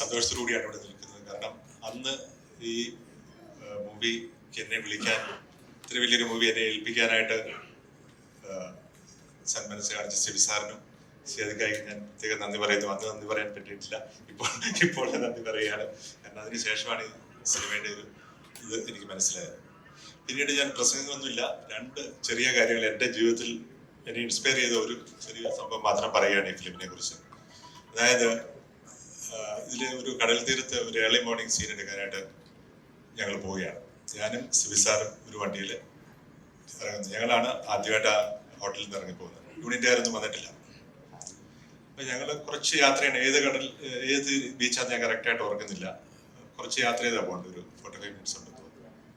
സന്തോഷത്തോടു കൂടിയാണ് ഇവിടെ നിൽക്കുന്നത്. കാരണം അന്ന് ഈ മൂവി എന്നെ വിളിക്കാൻ ഇത്ര വലിയൊരു മൂവി എന്നെ ഏൽപ്പിക്കാനായിട്ട് സന്മനസ് കാണിച്ച സിബി സാറിനും ഞാൻ പ്രത്യേകം നന്ദി പറയുന്നു. അന്ന് നന്ദി പറയാൻ പറ്റിയിട്ടില്ല. ഇപ്പോൾ ഇപ്പോൾ നന്ദി പറയുകയാണ്. കാരണം അതിന് ശേഷമാണ് ഈ സിനിമയുടെ ഒരു ഇത് എനിക്ക് മനസ്സിലായത്. പിന്നീട് ഞാൻ പ്രസംഗമൊന്നുമില്ല രണ്ട് ചെറിയ കാര്യങ്ങൾ എന്റെ ജീവിതത്തിൽ എന്നെ ഇൻസ്പയർ ചെയ്ത ഒരു ചെറിയ സംഭവം മാത്രം പറയുകയാണ് ഈ ഫിലിമിനെ കുറിച്ച്. അതായത് ഇതിൽ ഒരു കടൽ തീരത്ത് ഒരു ഏർലി മോർണിംഗ് സീൻ എടുക്കാനായിട്ട് ഞങ്ങൾ പോവുകയാണ്. ഞാനും സിബി സാറും ഒരു വണ്ടിയിൽ ഇറങ്ങുന്നത് ഞങ്ങളാണ് ആദ്യമായിട്ട് ആ ഹോട്ടലിൽ നിന്ന് ഇറങ്ങി പോകുന്നത് യൂണിറ്റുകാരൊന്നും വന്നിട്ടില്ല. അപ്പൊ ഞങ്ങൾ കുറച്ച് യാത്രയാണ് ഏത് കടൽ ഏത് ബീച്ചാന്ന് ഞാൻ കറക്റ്റായിട്ട് ഓർക്കുന്നില്ല. കുറച്ച് യാത്ര ചെയ്താൽ പോകേണ്ട ഒരു ഫോർട്ടി ഫൈവ് മിനിറ്റ്സ് ഉണ്ട്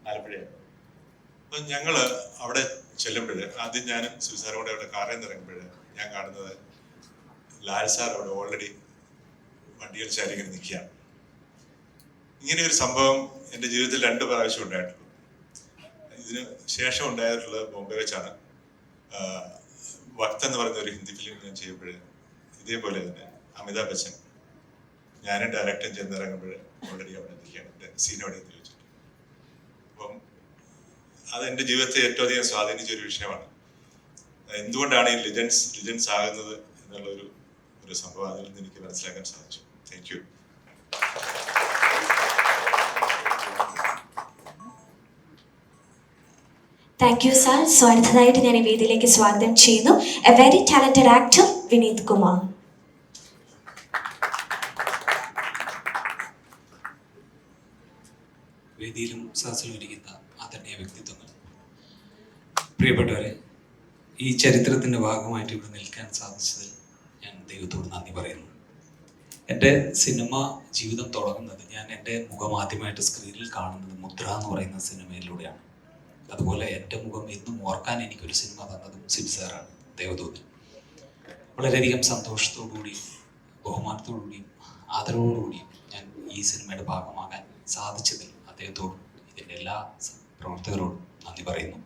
ആലപ്പുഴയാണ്. അപ്പൊ ഞങ്ങൾ അവിടെ ചെല്ലുമ്പോൾ ആദ്യം ഞാനും സിബി സാറും കൂടെ അവിടെ കാറിൽ നിന്ന് ഇറങ്ങുമ്പോൾ ഞാൻ കാണുന്നത് ലാൽ സാർ അവിടെ ഓൾറെഡി വണ്ടിയിൽ ചാരി ഇങ്ങനെ നിൽക്കുക ഇങ്ങനെ ഒരു സംഭവം എന്റെ ജീവിതത്തിൽ രണ്ട് പ്രാവശ്യം ഉണ്ടായിട്ടുള്ളൂ ഇതിന് ശേഷം ഉണ്ടായിട്ടുള്ളത് ബോംബെ വെച്ചാണ്. വക്ത് എന്ന് പറയുന്ന ഒരു ഹിന്ദി ഫിലിം ഞാൻ ചെയ്യുമ്പോൾ ഇതേപോലെ തന്നെ അമിതാഭ് ബച്ചൻ ഞാനും ചെന്ന് ഇറങ്ങുമ്പോൾ ഓൾറെഡി അവിടെ നിൽക്കുകയാണ്. എന്റെ അപ്പം അത് എന്റെ ജീവിതത്തെ ഏറ്റവും അധികം സ്വാധീനിച്ച ഒരു വിഷയമാണ്. എന്തുകൊണ്ടാണ് ഈ ലിജൻസ് ലിജൻസ് ആകുന്നത് എന്നുള്ളൊരു ഒരു സംഭവം അതിൽ നിന്ന് എനിക്ക് മനസ്സിലാക്കാൻ സാധിച്ചു. Thank you. Thank you sir so അടുത്തതായിട്ട് ഞാൻ ഈ വേദിയിലേക്ക് സ്വാഗതം ചെയ്യുന്നു. A very talented actor Vineeth Kumar വേദിയിലും സദസ്സിലും ആദരണീയ വ്യക്തിത്വങ്ങൾ. പ്രിയപ്പെട്ടവരെ ഈ ചരിത്രത്തിന്റെ ഭാഗമായിട്ട് ഇവിടെ നിൽക്കാൻ സാധിച്ചതിൽ ഞാൻ ദൈവത്തോട് നന്ദി പറയുന്നു. എന്റെ സിനിമ ജീവിതം തുടങ്ങുന്നത് ഞാൻ എന്റെ മുഖം ആദ്യമായിട്ട് സ്ക്രീനിൽ കാണുന്നത് മുദ്ര എന്ന് പറയുന്ന സിനിമയിലൂടെയാണ്. അതുപോലെ എന്റെ മുഖം എന്നും ഓർക്കാൻ എനിക്കൊരു സിനിമ തന്നതും സിബ്സാറാണ് ദേവദൂതൻ. വളരെയധികം സന്തോഷത്തോടുകൂടി ബഹുമാനത്തോടുകൂടിയും ആദരവോടുകൂടിയും ഞാൻ ഈ സിനിമയുടെ ഭാഗമാകാൻ സാധിച്ചതിൽ അദ്ദേഹത്തോടും ഇതിന്റെ എല്ലാ പ്രവർത്തകരോടും നന്ദി പറയുന്നു.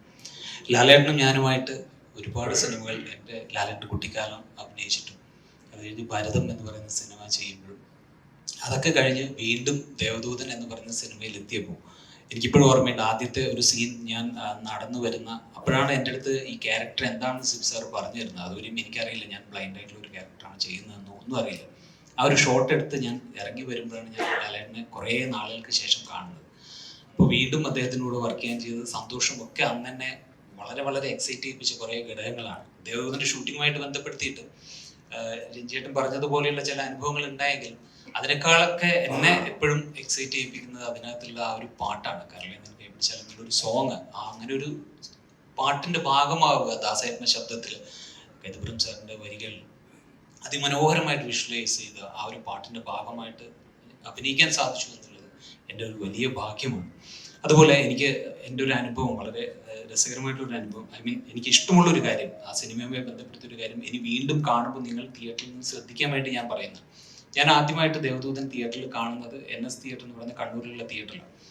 ലാലേട്ടനും ഞാനുമായിട്ട് ഒരുപാട് സിനിമകൾ എന്റെ ലാലേട്ടൻ കുട്ടിക്കാലം അഭിനയിച്ചിട്ടും അത് കഴിഞ്ഞ് ഭരതം എന്ന് പറയുന്ന സിനിമ ചെയ്യുമ്പോഴും അതൊക്കെ കഴിഞ്ഞ് വീണ്ടും ദേവദൂതൻ എന്ന് പറയുന്ന സിനിമയിൽ എത്തിയപ്പോൾ എനിക്കിപ്പോഴും ഓർമ്മയുണ്ട് ആദ്യത്തെ ഒരു സീൻ ഞാൻ നടന്നു വരുന്ന അപ്പോഴാണ് എന്റെ അടുത്ത് ഈ ക്യാരക്ടർ എന്താണെന്ന് സിബ് സാർ പറഞ്ഞു തരുന്നത്. അതുവരെയും എനിക്കറിയില്ല. ഞാൻ ബ്ലൈൻഡ് ആയിട്ടുള്ള ഒരു ക്യാരക്ടറാണ് ചെയ്യുന്നതെന്ന് ഒന്നും അറിയില്ല. ആ ഒരു ഷോട്ട് എടുത്ത് ഞാൻ ഇറങ്ങി വരുമ്പോഴാണ് ഞാൻ ലാലേട്ടനെ കുറേ നാളുകൾക്ക് ശേഷം കാണുന്നത്. അപ്പോൾ വീണ്ടും അദ്ദേഹത്തിനോട് വർക്ക് ചെയ്യാൻ ചെയ്തത് സന്തോഷം ഒക്കെ അന്ന് തന്നെ വളരെ വളരെ എക്സൈറ്റ് ചെയ്യിപ്പിച്ച കുറേ ഘടകങ്ങളാണ്. ദേവദൂതന്റെ ഷൂട്ടിങ്ങുമായിട്ട് ബന്ധപ്പെടുത്തിയിട്ട് രഞ്ജിയേട്ടൻ പറഞ്ഞതുപോലെയുള്ള ചില അനുഭവങ്ങൾ ഉണ്ടായെങ്കിലും അതിനേക്കാളൊക്കെ എന്നെ എപ്പോഴും എക്സൈറ്റ് ചെയ്യിപ്പിക്കുന്നത് അതിനകത്തുള്ള ആ ഒരു പാട്ടാണ്. കാരണം നിനക്ക് പിടിച്ചാൽ ഒരു സോങ് അങ്ങനെ ഒരു പാട്ടിന്റെ ഭാഗമാവുക ദാസായത്മ ശബ്ദത്തിൽ കൈതപുരം സാറിന്റെ വരികൾ അതിമനോഹരമായിട്ട് വിഷ്വലൈസ് ചെയ്ത് ആ ഒരു പാട്ടിന്റെ ഭാഗമായിട്ട് അഭിനയിക്കാൻ സാധിച്ചു എന്നുള്ളത് എന്റെ ഒരു വലിയ ഭാഗ്യമാണ്. അതുപോലെ എനിക്ക് എന്റെ ഒരു അനുഭവം വളരെ രസകരമായിട്ടുള്ള അനുഭവം. ഐ മീൻ എനിക്ക് ഇഷ്ടമുള്ള ഒരു കാര്യം ആ സിനിമയുമായി ബന്ധപ്പെടുത്തിയ ഒരു കാര്യം ഇനി വീണ്ടും കാണുമ്പോൾ നിങ്ങൾ തിയേറ്ററിൽ നിന്ന് ശ്രദ്ധിക്കാൻ വേണ്ടി ഞാൻ പറയുന്നത് ഞാൻ ആദ്യമായിട്ട് ദേവദൂതൻ തിയേറ്ററിൽ കാണുന്നത് എൻ എസ് തിയേറ്റർ എന്ന് പറയുന്ന കണ്ണൂരിലുള്ള തിയേറ്ററിലാണ്.